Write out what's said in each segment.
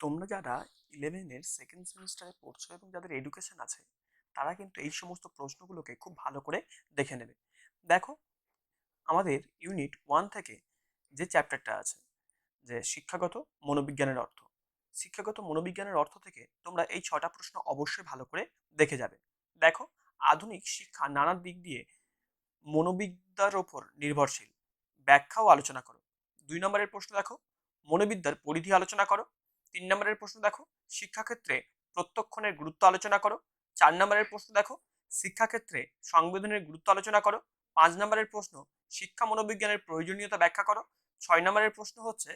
তোমরা যারা ইলেভেনের সেকেন্ড সেমিস্টারে পড়ছো এবং যাদের এডুকেশন আছে, তারা কিন্তু এই সমস্ত প্রশ্নগুলোকে খুব ভালো করে দেখে নেবে। দেখো, আমাদের ইউনিট ওয়ান থেকে যে চ্যাপ্টারটা আছে, যে শিক্ষাগত মনোবিজ্ঞানের অর্থ, শিক্ষাগত মনোবিজ্ঞানের অর্থ থেকে তোমরা এই ছটা প্রশ্ন অবশ্যই ভালো করে দেখে যাবে। দেখো, আধুনিক শিক্ষা নানা দিক দিয়ে মনোবিদ্যার ওপর নির্ভরশীল। ব্যাখ্যাও আলোচনা করো। দুই নম্বরের প্রশ্ন দেখো, মনোবিদ্যার পরিধি আলোচনা করো। তিন নম্বরের প্রশ্ন দেখো, শিক্ষাক্ষেত্রে প্রত্যক্ষণের গুরুত্ব আলোচনা করো। চার নম্বরের প্রশ্ন দেখো, শিক্ষাক্ষেত্রে সংবেদনের গুরুত্ব আলোচনা করো। পাঁচ নম্বরের প্রশ্ন, শিক্ষা মনোবিজ্ঞানের প্রয়োজনীয়তা ব্যাখ্যা করো। ছয় নম্বরের প্রশ্ন হচ্ছে,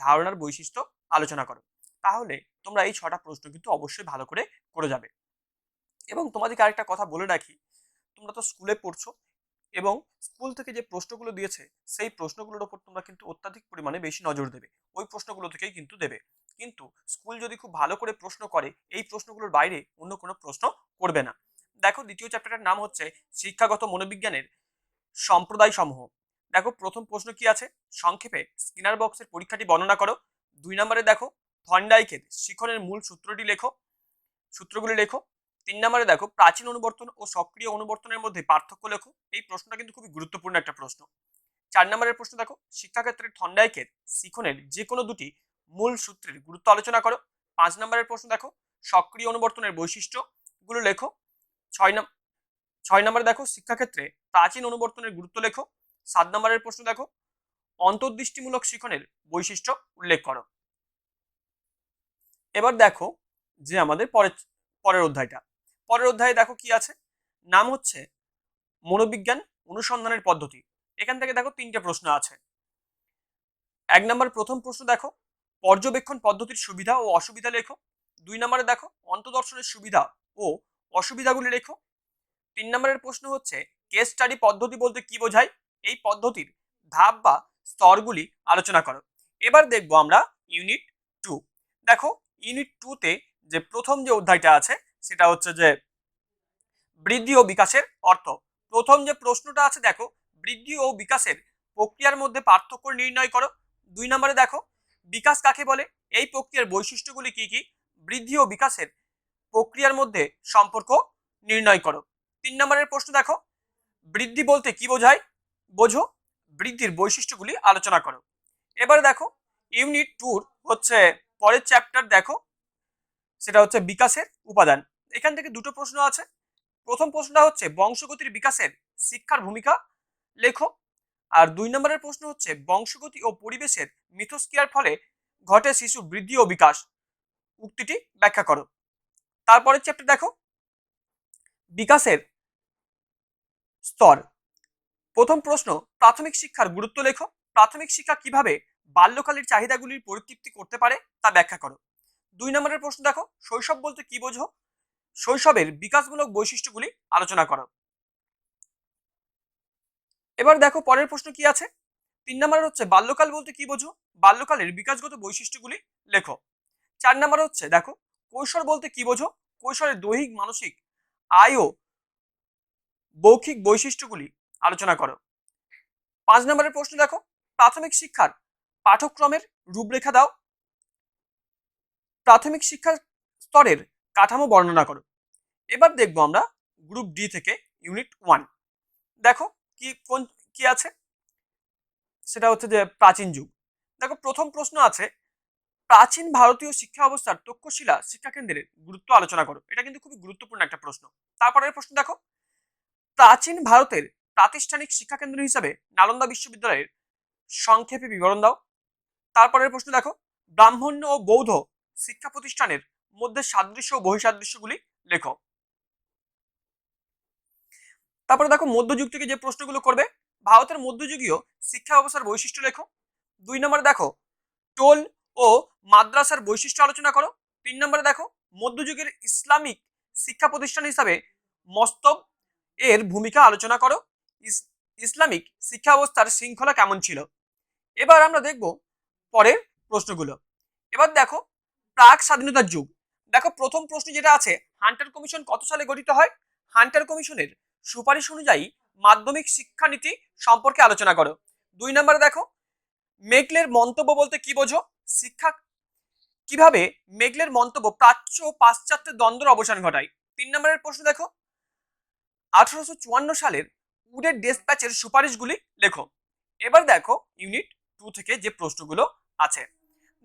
ধারণার বৈশিষ্ট্য আলোচনা করো। তাহলে তোমরা এই ছটা প্রশ্ন কিন্তু অবশ্যই ভালো করে করে যাবে। এবং তোমাদেরকে আরেকটা কথা বলে রাখি, তোমরা তো স্কুলে পড়ছো এবং স্কুল থেকে যে প্রশ্নগুলো দিয়েছে, সেই প্রশ্নগুলোর ওপর তোমরা কিন্তু অত্যাধিক পরিমাণে বেশি নজর দেবে। ওই প্রশ্নগুলো থেকেই কিন্তু দেবে। কিন্তু স্কুল যদি খুব ভালো করে প্রশ্ন করে, এই প্রশ্নগুলোর বাইরে অন্য কোনো প্রশ্ন করবে না। দেখো, দ্বিতীয় চ্যাপ্টারটার নাম হচ্ছে শিক্ষাগত মনোবিজ্ঞানের সম্প্রদায় সমূহ দেখো, প্রথম প্রশ্ন কি আছে? সংক্ষেপে স্কিনার বক্সের পরীক্ষাটি বর্ণনা করো। দুই নম্বরে দেখো থন্ডাইকের শিখনের মূল সূত্রটি লেখো। সূত্রগুলি লেখো। তিন নম্বরে দেখো, প্রাচীন অনুবর্তন ও সক্রিয় অনুবর্তনের মধ্যে পার্থক্য লেখো। এই প্রশ্নটা কিন্তু খুবই গুরুত্বপূর্ণ একটা প্রশ্ন। চার নম্বরের প্রশ্ন দেখো শিক্ষাক্ষেত্রে থন্ডাইকের শিখনের যে কোনো দুটি মূল সূত্রের গুরুত্ব আলোচনা করো। পাঁচ নম্বরের প্রশ্ন দেখো, সক্রিয় অনুবর্তনের বৈশিষ্ট্যগুলো লেখো। ছয় নম্বর ছয় নম্বরে দেখো, শিক্ষাক্ষেত্রে প্রাচীন অনুবর্তনের গুরুত্ব লেখো। সাত নম্বরের প্রশ্ন দেখো, অন্তর্দৃষ্টিমূলক শিখনের বৈশিষ্ট্য উল্লেখ করো। এবার দেখো যে আমাদের পরের পরের অধ্যায়টা। পরের অধ্যায়ে দেখো কি আছে? নাম হচ্ছে মনোবিজ্ঞান অনুসন্ধানের পদ্ধতি। এখান থেকে দেখো তিনটে প্রশ্ন আছে। এক নম্বর প্রথম প্রশ্ন দেখো, পর্যবেক্ষণ পদ্ধতির সুবিধা ও অসুবিধা লেখো। দুই নম্বরে দেখো, অন্তদর্শনের সুবিধা ও অসুবিধাগুলি লেখো। তিন নম্বরের প্রশ্ন হচ্ছে কেস স্টাডি পদ্ধতি বলতে কি বোঝায়? এই পদ্ধতির ধাপ বা স্তরগুলি আলোচনা করো। এবার দেখব আমরা ইউনিট টু দেখো ইউনিট টুতে যে প্রথম যে অধ্যায়টা আছে সেটা হচ্ছে যে বৃদ্ধি ও বিকাশের অর্থ। প্রথম যে প্রশ্নটা আছে, দেখো, বৃদ্ধি ও বিকাশের প্রক্রিয়ার মধ্যে পার্থক্য নির্ণয় করো। দুই নম্বরে দেখো, বিকাশ কাকে বলে? এই প্রক্রিয়ার বৈশিষ্ট্যগুলি কি কি? বৃদ্ধি ও বিকাশের প্রক্রিয়ার মধ্যে সম্পর্ক নির্ণয় করো। তিন নম্বরের প্রশ্ন দেখো, বৃদ্ধি বলতে কি বোঝায়? বোঝো, বৃদ্ধির বৈশিষ্ট্যগুলি আলোচনা করো। এবারে দেখো, ইউনিট টুর হচ্ছে পরের চ্যাপ্টার দেখো, সেটা হচ্ছে বিকাশের উপাদান। এখান থেকে দুটো প্রশ্ন আছে। প্রথম প্রশ্নটা হচ্ছে, বংশগতির বিকাশের শিক্ষার ভূমিকা? লেখো। আর দুই নম্বরের প্রশ্ন হচ্ছে, বংশগতি ও পরিবেশের মিথস্ক্রিয়ার ফলে ঘটে শিশু বৃদ্ধি ও বিকাশ। উক্তিটি ব্যাখ্যা করো। তারপরের চ্যাপ্টার দেখো। বিকাশের স্তর। প্রথম প্রশ্ন, প্রাথমিক শিক্ষার গুরুত্ব লেখো। প্রাথমিক শিক্ষা কীভাবে বাল্যকালের চাহিদাগুলির পরিতৃপ্তি করতে পারে তা ব্যাখ্যা করো। দুই নম্বরের প্রশ্ন দেখো। শৈশব বলতে কি বোঝো? শৈশবের বিকাশমূলক বৈশিষ্ট্যগুলি আলোচনা করো। এবার দেখো পরের প্রশ্ন কি আছে? তিন নম্বর হচ্ছে, বাল্যকাল বলতে কি বোঝো? বাল্যকালের বিকাশগত বৈশিষ্ট্যগুলি লেখো। চার নম্বর হচ্ছে, দেখো, কৈশোর বলতে কি বোঝো? কৈশোরের দৈহিক, মানসিক, আয় ও বৌখিক বৈশিষ্ট্যগুলি আলোচনা করো। পাঁচ নম্বরের প্রশ্ন দেখো, প্রাথমিক শিক্ষার পাঠ্যক্রমের রূপরেখা দাও। প্রাথমিক শিক্ষা স্তরের কাঠামো বর্ণনা করো। এবার দেখব আমরা গ্রুপ ডি থেকে ইউনিট ওয়ান দেখো কি কোন, কি আছে? সেটা হচ্ছে যে প্রাচীন যুগ। দেখো প্রথম প্রশ্ন আছে, প্রাচীন ভারতীয় শিক্ষা অবস্থার তক্ষশিলা শিক্ষা কেন্দ্রের গুরুত্ব আলোচনা করো। এটা কিন্তু খুবই গুরুত্বপূর্ণ একটা প্রশ্ন। তারপরের প্রশ্ন দেখো, প্রাচীন ভারতের প্রাতিষ্ঠানিক শিক্ষা কেন্দ্র হিসাবে নালন্দা বিশ্ববিদ্যালয়ের সংক্ষেপে বিবরণ দাও। তারপরের প্রশ্ন দেখো, ব্রাহ্মণ্য ও বৌদ্ধ শিক্ষা প্রতিষ্ঠানের মধ্যে সাদৃশ্য ও বহিঃসাদৃশ্যগুলি লেখো। তারপরে দেখো মধ্যযুগ থেকে যে প্রশ্নগুলো করবে, ভারতের মধ্যযুগীয় শিক্ষা ব্যবস্থার বৈশিষ্ট্য লেখো। দুই নম্বরে দেখো, টোল ও মাদ্রাসার বৈশিষ্ট্য আলোচনা করো। তিন নম্বরে দেখো, মধ্যযুগের ইসলামিক শিক্ষা প্রতিষ্ঠান হিসাবে মস্তব এর ভূমিকা আলোচনা করো। ইসলামিক শিক্ষা ব্যবস্থার শৃঙ্খলা কেমন ছিল? এবার আমরা দেখব পরের প্রশ্নগুলো। এবার দেখো, প্রাক স্বাধীনতার যুগ। দেখো, প্রথম প্রশ্ন যেটা আছে, হান্টার কমিশন কত সালে গঠিত হয়? হান্টার কমিশনের সুপারিশ অনুযায়ী মাধ্যমিক শিক্ষানীতি সম্পর্কে আলোচনা করো। দুই নম্বরে দেখো মেঘলের মন্তব্য বলতে কি বোঝো? শিক্ষা, কীভাবে মেঘলের মন্তব্য প্রাচ্য ও পাশ্চাত্যের দ্বন্দ্বের অবসান ঘটায়? তিন নম্বরের প্রশ্ন দেখো, আঠারোশো চুয়ান্ন সালের উডের ডেসপ্যাচের সুপারিশগুলি লেখো। এবার দেখো, ইউনিট টু থেকে যে প্রশ্নগুলো আছে।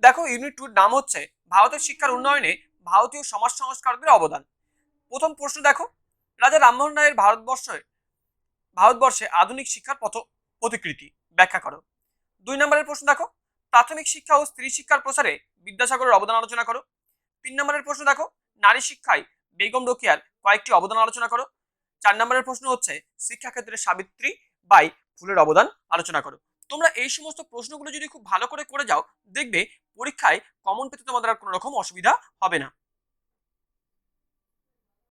দেখো, ইউনিট টুর নাম হচ্ছে, ভারতের শিক্ষার উন্নয়নে ভারতীয় সমাজ সংস্কারকদের অবদান। প্রথম প্রশ্ন দেখো, রাজা রামমোহন রায়ের ভারতবর্ষে ভারতবর্ষে আধুনিক শিক্ষার পথ প্রতিকৃতি ব্যাখ্যা করো। দুই নম্বরের প্রশ্ন দেখো, প্রাথমিক শিক্ষা ও স্ত্রী শিক্ষার প্রসারে বিদ্যাসাগরের অবদান আলোচনা করো। তিন নম্বরের প্রশ্ন দেখো, নারী শিক্ষায় বেগম রোকিয়ার কয়েকটি অবদান আলোচনা করো। চার নম্বরের প্রশ্ন হচ্ছে, শিক্ষাক্ষেত্রে সাবিত্রী বাই ফুলের অবদান আলোচনা করো। তোমরা এই সমস্ত প্রশ্নগুলো যদি খুব ভালো করে করে যাও, দেখবে পরীক্ষায় কমন পেতে তোমাদের আর কোনো রকম অসুবিধা হবে না।